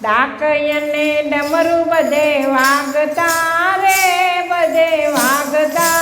ડાકયને ડમરું બધે વાગતા રે બધે વાગતા